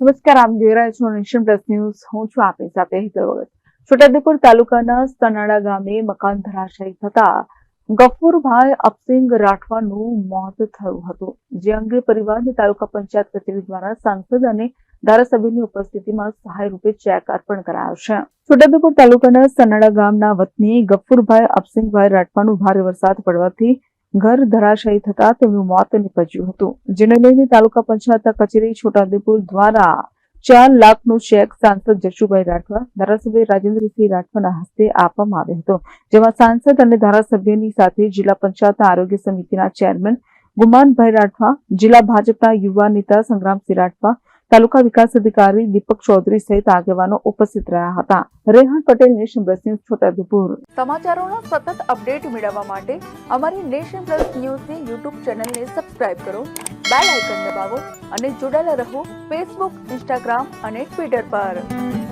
નમસ્કાર આપ જોઈ રહ્યા છો નેશન પ્લસ ન્યૂઝ હું છું આપની સાથે હિતલ વગર. છોટાઉદેપુર તાલુકાના સનાડા ગામે મકાન ધરાશાયી થતા ગફુરભાઈ અપસિંગ રાઠવાનું મોત થયું હતું. જે અંગે પરિવારને તાલુકા પંચાયત કચેરી દ્વારા સાંસદ અને ધારાસભ્યની ઉપસ્થિતિમાં સહાય રૂપે ચેક અર્પણ કરાયો છે છોટાઉદેપુર તાલુકાના સનાડા ગામના વતની ગફુરભાઈ અપસિંગભાઈ રાઠવાનું ભારે વરસાદ પડવાથી ઘર ધરાશાયી થતા તેમનું મોત નીપજ્યું હતું. જેને લઈને તાલુકા પંચાયત કચેરી છોટાઉદેપુર દ્વારા ચાર લાખનો ચેક સાંસદ જશુભાઈ રાઠવા, ધારાસભ્ય રાજેન્દ્રસિંહ રાઠવાના હસ્તે આપવામાં આવ્યો હતો. જેમાં સાંસદ અને ધારાસભ્યની સાથે જિલ્લા પંચાયત આરોગ્ય સમિતિના ચેરમેન ગુમાનભાઈ રાઠવા, જિલ્લા ભાજપના યુવા નેતા સંગ્રામસિંહ રાઠવા તાલુકા વિકાસ અધિકારી દીપક ચૌધરી સહિત આગેવાનો ઉપસ્થિત રહ્યા હતા. Rehan Patel, nation plus news Chhota Udepur સમાચારોનો સતત અપડેટ મેળવવા માટે અમારી નેશન પ્લસ ન્યૂઝની યુટ્યુબ ચેનલને સબસ્ક્રાઇબ કરો, બેલ આઇકન દબાવો અને જોડાયેલા રહો ફેસબુક, ઇન્સ્ટાગ્રામ અને ટ્વિટર પર.